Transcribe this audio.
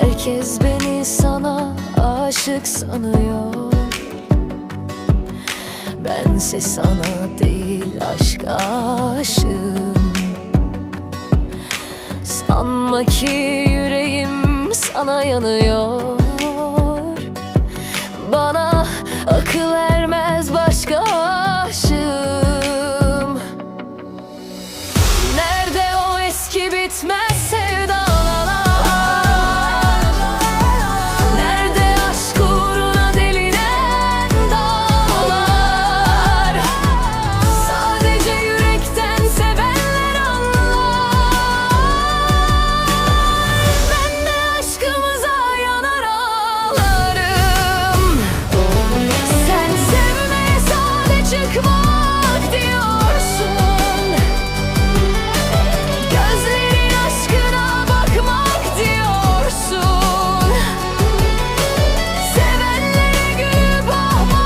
Herkes beni sana aşık sanıyor. Bense sana değil aşka aşığım. Sanma ki yüreğim sana yanıyor. Bana akıl